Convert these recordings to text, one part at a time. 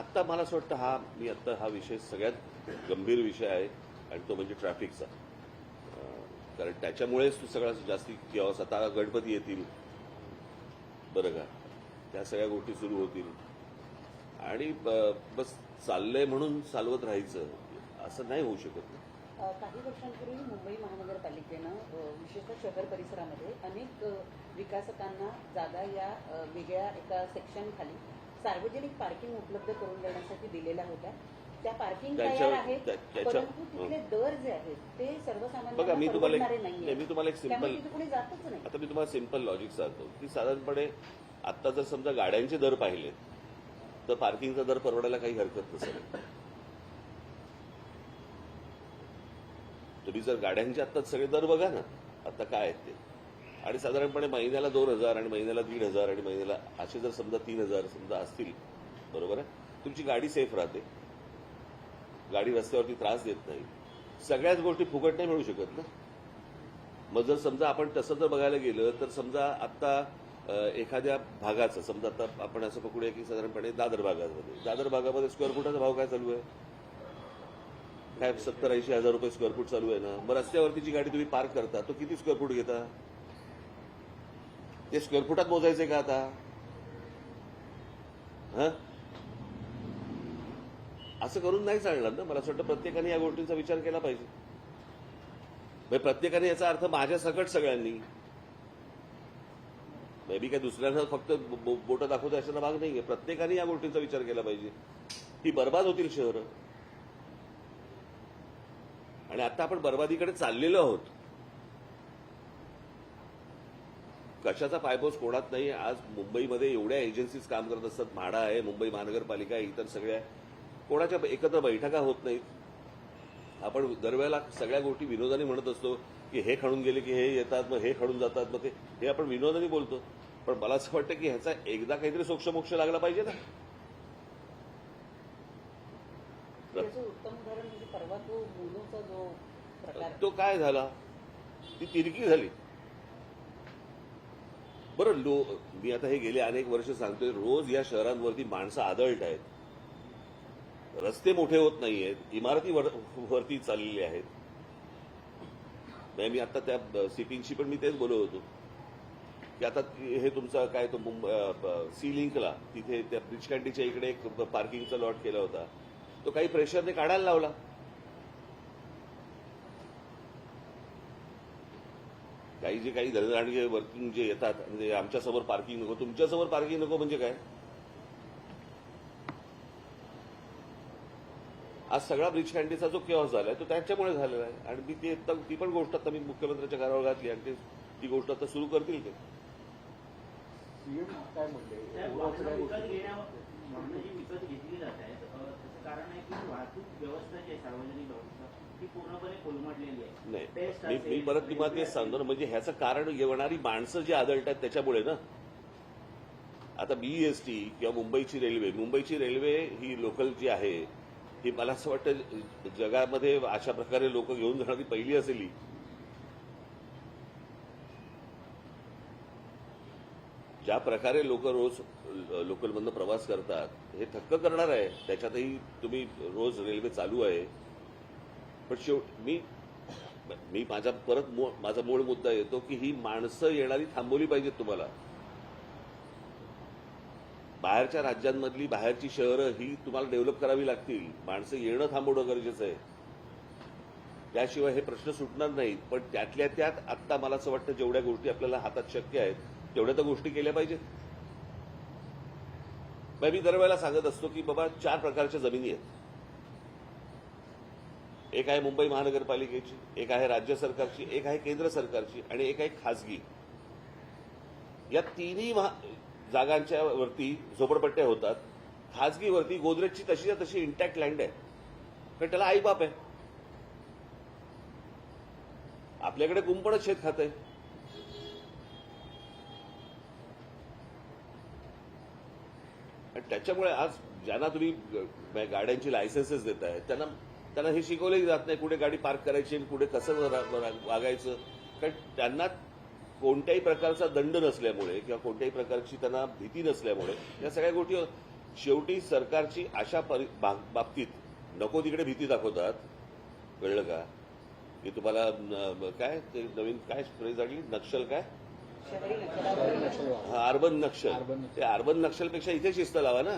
आत्ता मला असं वाटतं हा मी आत्ता हा विषय सगळ्यात गंभीर विषय आहे आणि तो म्हणजे ट्रॅफिकचा कारण त्याच्यामुळेच तू सगळा जास्ती किंवा आता गणपती येतील. बरं का? त्या सगळ्या गोष्टी सुरू होतील. आणि ब- बस चाललंय म्हणून चालवत राहायचं. असं नाही होऊ शकत ना. काही वर्षांपूर्वी मुंबई महानगरपालिकेनं विशेषतः शहर परिसरामध्ये अनेक विकासकांना जागा या वेगळ्या एका सेक्शन खाली सार्वजनिक पार्किंग उपलब्ध करून देण्यासाठी दिलेल्या होत्या. त्या पार्किंग तयार आहेत परंतु तिथले दर जे आहेत ते बघा, सर्वसामान्यांना मी तुम्हाला एक- परवडणारे नाही, नाहीये मी तुम्हाला एक simple- त्यामुळे तिथे कोणी जातच नाही. आता मी तुम्हाला सिंपल लॉजिक सांगतो. की साधारणपणे आत्ता जर समजा गाड्यांचे दर पाहिले तर पार्किंगचा दर परवडायला काही हरकत नसेल. तुम्ही जर गाड्यांचे आत्ता सगळे दर बघा ना आता काय आहेत ते? आणि साधारणपणे महिन्याला दोन हजार आणि महिन्याला दीड हजार आणि महिन्याला असे जर समजा तीन हजार समजा असतील बरोबर आहे? तुमची गाडी सेफ राहते. गाडी रस्त्यावरती त्रास देत नाही. सगळ्याच गोष्टी फुकट नाही मिळू शकत ना? मग जर समजा आपण तसं जर बघायला गेलं तर समजा आत्ता एखाद्या भागाचं समजा आता आपण असं पकडूया की साधारणपणे दादर भागामध्ये. दादर भागामध्ये स्क्वेअर फुटाचा भाव काय चालू आहे? काय सत्तर ऐंशी हजार रुपये स्क्वेअर फूट चालू आहे ना? मग रस्त्यावरती जी गाडी तुम्ही पार्क करता तो किती स्क्वेअर फूट घेता? ते स्क्वेअर फुटात मोजायचे का आता? असं करून नाही चालणार ना? मला असं वाटतं प्रत्येकाने या गोष्टींचा विचार केला पाहिजे. म्हणजे प्रत्येकाने याचा अर्थ माझ्या सकट सगळ्यांनी. मे बी काय दुसऱ्यांना फक्त बो- बोटं दाखवतो अशाला भाग नाहीये. प्रत्येकाने या गोष्टींचा विचार केला पाहिजे. ही बर्बाद होतील शहरं. आणि आता आपण बर्बादीकडे चाललेलो आहोत. कशाचा पायपोस कोणात नाही. आज मुंबईमध्ये एवढ्या एजन्सीज काम करत असतात. म्हाडा आहे मुंबई महानगरपालिका आहे, इतर सगळ्या कोणाच्या एकत्र बैठका होत नाहीत. आपण दरवेळेला सगळ्या गोष्टी विनोदाने म्हणत असतो की हे खणून गेले की हे येतात मग हे खणून जातात मग ते हे आपण विनोदाने बोलतो. पण मला असं वाटतं की ह्याचा एकदा काहीतरी सोक्षमोक्ष लागला पाहिजे ना. उत्तम उदाहरण म्हणजे परवा तो जो प्रकार तो काय झाला? ती तिरकी झाली. बरं लो मी आता हे गेले अनेक वर्ष सांगतोय रोज या शहरांवरती माणसं आदळत आहेत. रस्ते मोठे होत नाहीयेत इमारती वर- वरती चाललेली आहेत. नाही, मी आता त्या सिपिंगशी पण मी तेच बोलत होतो. की आता हे तुमचा काय तो मुंबई सी लिंकला तिथे त्या ब्रिजकँडीच्या इकडे एक पार्किंगचा लॉट केला होता. तो काही प्रेशरने काढायला लावला. काही जे काही धनराणगे वर्किंग जे येतात म्हणजे आमच्यासमोर पार्किंग नको तुमच्यासमोर पार्किंग नको म्हणजे काय? आज सगळा ब्रिज कॅन्टीचा जो केऑस झालाय तो त्याच्यामुळे झालेला आहे. आणि मी ते ती पण गोष्ट आता मी मुख्यमंत्र्यांच्या घरावर घातली आणि ते ती गोष्ट आता सुरू करतील ते. सीएम काय म्हणले? वाहतूक व्यवस्था जी आहे सार्वजनिक व्यवस्था ती पूर्णपणे कोलमडलेली आहे. नाही मी असेल, परत तुम्हाला रेल्वे तेच सांगतो ना म्हणजे ह्याचं कारण येणारी माणसं जी आदळतात त्याच्यामुळे ना. आता बीईएसटी किंवा मुंबईची रेल्वे मुंबईची रेल्वे ही लोकल जी आहे ही मला असं वाटतं जगामध्ये अशा प्रकारे लोक घेऊन जाणारी पहिली असेल ही ज्या प्रकारे लोक रोज लोकलमधनं प्रवास करतात हे थक्क करणार आहे. त्याच्यातही तुम्ही रोज रेल्वे चालू आहे. पण शेवट मी मी माझा परत माझा मूळ मुद्दा येतो की ही माणसं येणारी थांबवली पाहिजेत तुम्हाला. बाहेरच्या राज्यांमधली बाहेरची शहरं ही तुम्हाला डेव्हलप करावी लागतील. माणसं येणं थांबवणं गरजेचं आहे. त्याशिवाय हे प्रश्न सुटणार नाहीत. पण त्यातल्या त्यात आत्ता मला असं वाटतं जेवढ्या गोष्टी आपल्याला हातात शक्य आहेत तेवढ्या तर गोष्टी केल्या पाहिजेत. मी दरवेळेला सांगत असतो की बाबा चार प्रकारच्या जमिनी आहेत. एक आहे मुंबई महानगरपालिकेची एक आहे राज्य सरकारची एक आहे केंद्र सरकारची आणि एक आहे खासगी. या तिन्ही महा- जागांच्या वरती झोपडपट्ट्या होतात. खासगीवरती गोदरेजची तशीच्या तशी इंटॅक्ट लँड आहे. कारण त्याला आईबाप आहे. आपल्याकडे कुंपणच शेत खात आहे त्याच्यामुळे आज ज्यांना तुम्ही गाड्यांची लायसन्सेस देताय त्यांना त्यांना हे शिकवलंही जात नाही कुठे गाडी पार्क करायची आणि कुठे कसं वागायचं. कारण त्यांना कोणत्याही प्रकारचा दंड नसल्यामुळे किंवा कोणत्याही प्रकारची त्यांना भीती नसल्यामुळे या सगळ्या गोष्टी शेवटी सरकारची अशा परि- बाबतीत नको तिकडे भीती दाखवतात. कळलं का? की तुम्हाला काय ते नवीन काय फ्रेज आली? नक्षल काय? हा अर्बन नक्षल. ते अर्बन नक्षलपेक्षा इथे शिस्त लावा ना.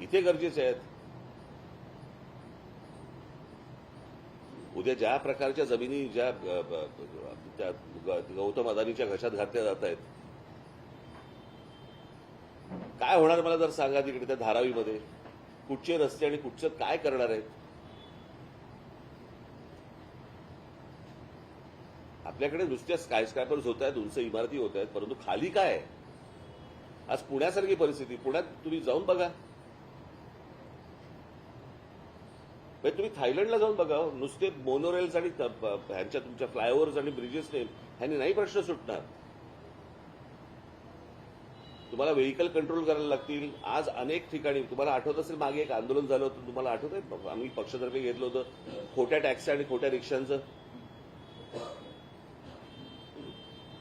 इथे गरजेचे आहेत. उद्या ज्या प्रकारच्या जमिनी ज्या त्या गौतम अदानीच्या घशात घातल्या जात आहेत. काय होणार मला जर सांगा तिकडे त्या धारावीमध्ये? कुठचे रस्ते आणि कुठचं काय करणार आहेत? आपल्याकडे नुसत्या स्कायस्क्रॅपर्स होत आहेत उंच इमारती होत आहेत परंतु खाली काय आहे? आज पुण्यासारखी परिस्थिती पुण्यात तुम्ही जाऊन बघा. म्हणजे तुम्ही थायलंडला जाऊन बघा नुसते मोनोरेल्स आणि ह्यांच्या तुमच्या फ्लायओव्हर्स आणि ब्रिजेसने ह्यांनी नाही प्रश्न सुटणार. तुम्हाला व्हेकल कंट्रोल करायला लागतील. आज अनेक ठिकाणी तुम्हाला आठवत असेल मागे एक आंदोलन झालं होतं तुम्हाला आठवत आहे आम्ही पक्षातर्फे घेतलं होतं खोट्या टॅक्सी आणि खोट्या रिक्षांचं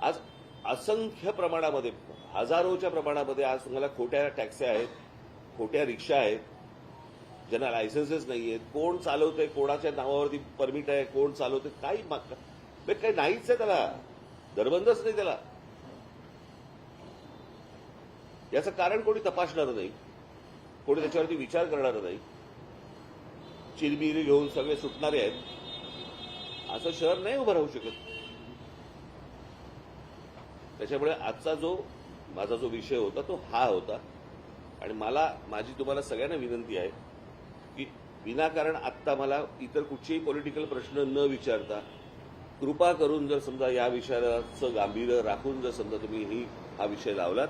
आज असंख्य प्रमाणामध्ये हजारोच्या प्रमाणामध्ये आज तुम्हाला खोट्या टॅक्सी आहेत खोट्या रिक्षा आहेत ज्यांना लायसन्सेस नाही आहेत कोण चालवतंय कोणाच्या नावावरती परमिट आहे कोण चालवतंय काही काही नाहीच आहे त्याला. दरबंदच नाही त्याला. याचं कारण कोणी तपासणार नाही कोणी त्याच्यावरती विचार करणार नाही. चिरमिरी घेऊन सगळे सुटणारे आहेत. असं शहर नाही उभं राहू शकत. त्याच्यामुळे आजचा जो माझा जो विषय होता तो हा होता आणि मला माझी तुम्हाला सगळ्यांना विनंती आहे की विनाकारण आत्ता मला इतर कुठचेही पॉलिटिकल प्रश्न न विचारता कृपा करून जर समजा या विषयाचं गांभीर्य राखून जर समजा तुम्ही ही हा विषय लावलात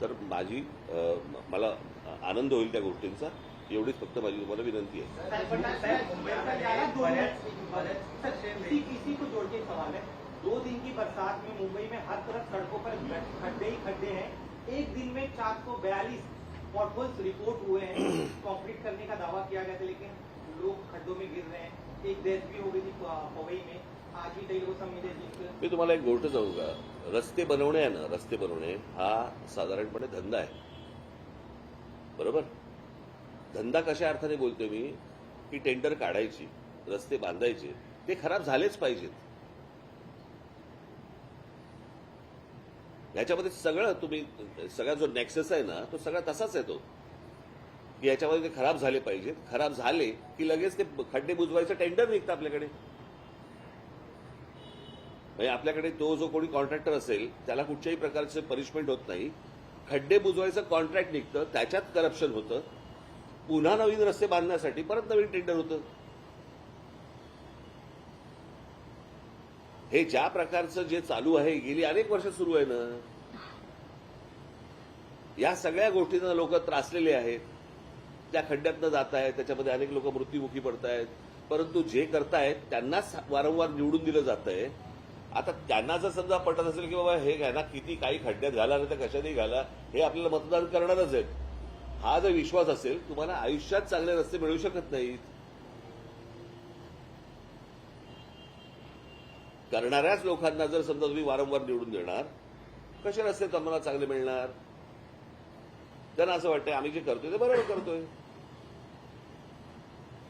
तर माझी मला आनंद होईल त्या गोष्टींचा एवढीच फक्त माझी तुम्हाला विनंती आहे बरसात में मुंबई में हर तरफ सड़कों पर खड्डे ही खड्डे हैं। एक दिन में चार सौ बयालीस पॉटहोल्स रिपोर्ट हुए हैं। कंक्रीट करने का दावा किया गया था लेकिन लोग खड्डों में गिर रहे हैं। एक डेथ भी हो गई थी पवई में। आज भी कई लोग समझे मी तुम्हाला एक गोष्ट सांगू का रस्ते बनवणे आहे ना रस्ते बनवणे हा। साधारणपणे धंदा आहे बरोबर? धंदा कशा अर्थाने बोलतोय मी? की टेंडर काढायची रस्ते बांधायचे ते खराब झालेच पाहिजेत. याच्यामध्ये सगळं तुम्ही सगळा जो नेक्सेस आहे ना तो सगळा तसाच आहे तो. की याच्यामध्ये ते खराब झाले पाहिजेत. खराब झाले की लगेच ते खड्डे बुजवायचं टेंडर निघतं आपल्याकडे. म्हणजे आपल्याकडे तो जो कोणी कॉन्ट्रॅक्टर असेल त्याला कुठच्याही प्रकारचं पनिशमेंट होत नाही. खड्डे बुजवायचं कॉन्ट्रॅक्ट निघतं त्याच्यात करप्शन होतं. पुन्हा नवीन रस्ते बांधण्यासाठी परत नवीन टेंडर होतं. हे ज्या प्रकारचं जे चालू आहे गेली अनेक वर्ष सुरू आहे ना. या सगळ्या गोष्टींना लोक त्रासलेले आहेत. त्या खड्ड्यातनं जात आहेत त्याच्यामध्ये अनेक लोक मृत्युमुखी पडत आहेत परंतु जे करतायत त्यांनाच वारंवार निवडून दिलं जात आहे आता त्यांना जर समजा पटत असेल की बाबा हे घ्या किती काही खड्ड्यात घाला नाही तर कशातही घाला हे आपल्याला मतदान करणारच आहेत. हा जर विश्वास असेल तुम्हाला आयुष्यात चांगले रस्ते मिळू शकत नाहीत. करणाऱ्याच लोकांना जर समजा तुम्ही वारंवार निवडून देणार कसे रस्ते तुम्हाला चांगले मिळणार? त्यांना असं वाटतंय आम्ही जे करतोय ते बरोबर करतोय.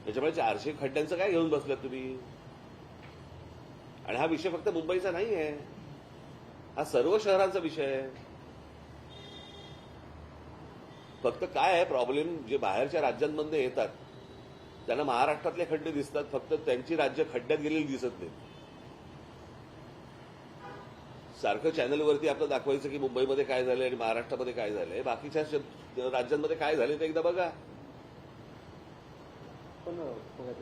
त्याच्यामुळे चारशे खड्ड्यांचं काय घेऊन बसलात तुम्ही? आणि हा विषय फक्त मुंबईचा नाही आहे हा सर्व शहरांचा विषय आहे. फक्त काय आहे प्रॉब्लेम जे बाहेरच्या राज्यांमध्ये येतात त्यांना महाराष्ट्रातले खड्डे दिसतात फक्त त्यांची राज्य खड्ड्यात गेलेली दिसत नाहीत. सारखं चॅनलवरती आपलं दाखवायचं की मुंबईमध्ये काय झालंय आणि महाराष्ट्रामध्ये काय झालंय. बाकीच्या राज्यांमध्ये काय झाले ते एकदा बघा. पण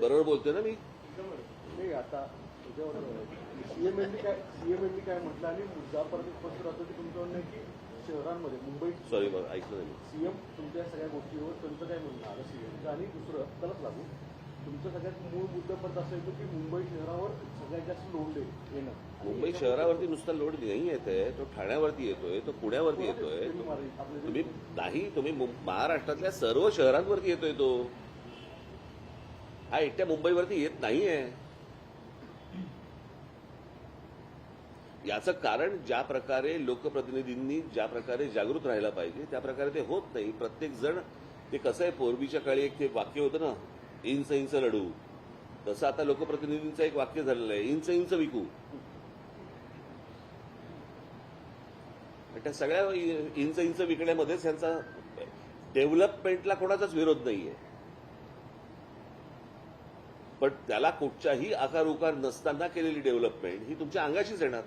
बरोबर बोलतोय ना मी? नाही आता सीएमएमनी काय काय म्हटलं आणि मुद्दा परत स्पष्ट राहतो की तुमचं म्हणणं की शहरांमध्ये मुंबई सॉरी ऐकलं. सीएम तुमच्या सगळ्या गोष्टीवर त्यांचं काय म्हणणं आलं? सीएमचं आणि दुसरं त्यालाच लागू. तुमचं सगळ्यात मूळ मुद्दा परत असं येतो की मुंबई शहरावर सगळ्यात जास्त लोड येणं. मुंबई शहरावरती नुसता लोड नाही येत आहे तो ठाण्यावरती येतोय तो पुण्यावरती येतोय. तुम्ही नाही तुम्ही महाराष्ट्रातल्या सर्व शहरांवरती येतोय तो. हा एकट्या मुंबईवरती येत नाहीये. याचं कारण ज्या प्रकारे लोकप्रतिनिधींनी ज्या प्रकारे जागृत राहायला पाहिजे त्या प्रकारे ते होत नाही. प्रत्येक जण ते कसं आहे पूर्वीच्या काळी एक ते वाक्य होतं ना इंच इंच लढू. तसं आता लोकप्रतिनिधींचं एक वाक्य झालेलं आहे इंच इंच विकू. त्या सगळ्या इंच इंच विकण्यामध्येच यांचा डेव्हलपमेंटला कोणाचाच विरोध नाहीये. पण त्याला कुठच्याही आकार उकार नसताना केलेली डेव्हलपमेंट ही तुमच्या अंगाशीच येणार.